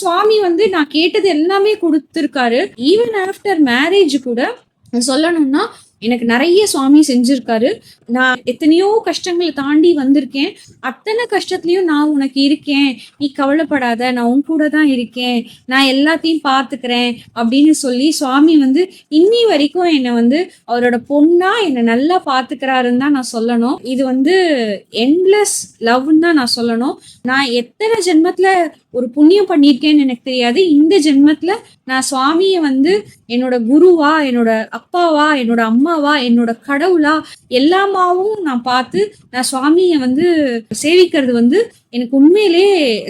சுவாமி வந்து நான் கேட்டது எல்லாமே கொடுத்துருக்காரு. ஈவன் ஆஃப்டர் மேரேஜ் கூட சொல்லணும்னா எனக்கு நிறைய சுவாமி செஞ்சிருக்காரு. நான் எத்தனையோ கஷ்டங்களை தாண்டி வந்திருக்கேன். அத்தனை கஷ்டத்துலயும் நான் உனக்கு இருக்கேன். நீ கவலைப்படாத நான் உன் கூட தான் இருக்கேன். நான் எல்லாத்தையும் பார்த்துக்கிறேன் அப்படின்னு சொல்லி சுவாமி வந்து இன்னி வரைக்கும் என்னை வந்து அவரோட பொண்ணா என்னை நல்லா பார்த்துக்கிறாருன்னு தான் நான் சொல்லணும். இது வந்து என்லெஸ் லவ்னு தான் நான் சொல்லணும். நான் எத்தனை ஜென்மத்துல ஒரு புண்ணியம் பண்ணியிருக்கேன்னு எனக்கு தெரியாது. இந்த ஜென்மத்துல நான் சுவாமியை வந்து என்னோட குருவா என்னோட அப்பாவா என்னோட அம்மா அம்மாவா என்னோட கடவுளா எல்லாமாவும் நான் பார்த்து நான் சுவாமியை வந்து சேவிக்கிறது வந்து எனக்கு உண்மையிலே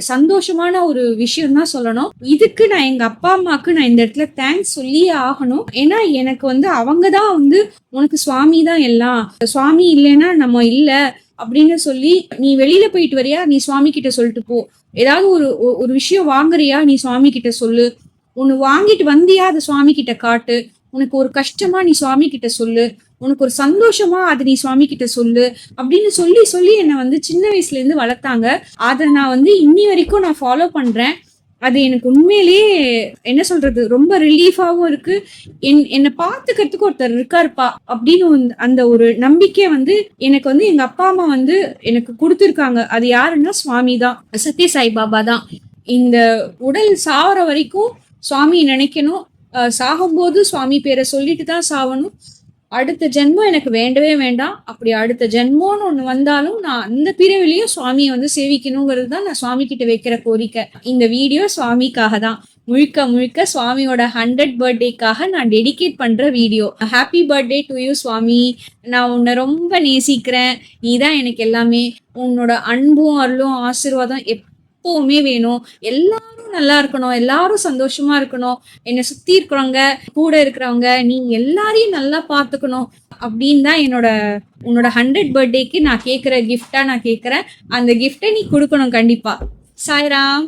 சந்தோஷமான ஒரு விஷயம் தான் சொல்லணும். இதுக்கு நான் எங்க அப்பா அம்மாவுக்கு நான் இந்த இடத்துல தேங்க்ஸ் சொல்லியே ஆகணும். ஏன்னா எனக்கு வந்து அவங்க தான் வந்து உனக்கு சுவாமி தான் எல்லாம். சுவாமி இல்லைன்னா நம்ம இல்லை அப்படின்னு சொல்லி நீ வெளியில போயிட்டு வரியா? நீ சுவாமி கிட்ட சொல்லிட்டு போ. ஏதாவது ஒரு ஒ- ஒரு விஷயம் வாங்குறியா? நீ சுவாமி கிட்ட சொல்லு. ஒன்னு வாங்கிட்டு வந்தியா? அதை சுவாமி கிட்ட காட்டு. உனக்கு ஒரு கஷ்டமா நீ சுவாமி கிட்ட சொல்லு. உனக்கு ஒரு சந்தோஷமா அது நீ சுவாமி கிட்ட சொல்லு. அப்படின்னு சொல்லி சொல்லி என்னை வந்து சின்ன வயசுல இருந்து வளர்த்தாங்க. அதை நான் வந்து இன்னி வரைக்கும் நான் ஃபாலோ பண்றேன். அது எனக்கு உண்மையிலேயே என்ன சொல்றது ரொம்ப ரிலீஃபாகவும் இருக்கு. என் என்னை பார்த்துக்கிறதுக்கு ஒருத்தர் இருக்காருப்பா அப்படின்னு வந்து- அந்த ஒரு நம்பிக்கை வந்து எனக்கு வந்து எங்க அப்பா அம்மா வந்து எனக்கு கொடுத்துருக்காங்க. அது யாருன்னா சுவாமி தான் சத்ய சாய் பாபா தான். இந்த உடல் சாவர வரைக்கும் சுவாமி நினைக்கணும். சாகும்போது சுவாமி பேரை சொல்லிட்டு தான் சாவணும். அடுத்த ஜென்மம் எனக்கு வேண்டவே வேண்டாம். அப்படி அடுத்த ஜென்மம்னு ஒன்று வந்தாலும் நான் அந்த பிரிவிலையும் சுவாமியை வந்து சேவிக்கணுங்கிறது தான் நான் சுவாமி கிட்ட வைக்கிற கோரிக்கை. இந்த வீடியோ சுவாமிக்காக தான். முழுக்க முழுக்க சுவாமியோட ஹண்ட்ரட் பர்த்டேக்காக நான் டெடிகேட் பண்ணுற video. Happy birthday to you Swami. நான் உன்னை ரொம்ப நேசிக்கிறேன். நீ தான் எனக்கு எல்லாமே. உன்னோட அன்பும் அருளும் ஆசீர்வாதம் எப்போவுமே வேணும். எல்லாம் நல்லா இருக்கணும் எல்லாரும் சந்தோஷமா இருக்கணும் என்னை சுத்தி இருக்கிறவங்க கூட இருக்கிறவங்க நீ எல்லாரையும் நல்லா பார்த்துக்கணும் அப்படின்னு தான் என்னோட உன்னோட ஹண்ட்ரட் பர்த்டேக்கு நான் கேட்குற கிஃப்டா நான் கேட்குறேன் அந்த கிஃப்டை நீ கொடுக்கணும் கண்டிப்பா. சாய்ராம்.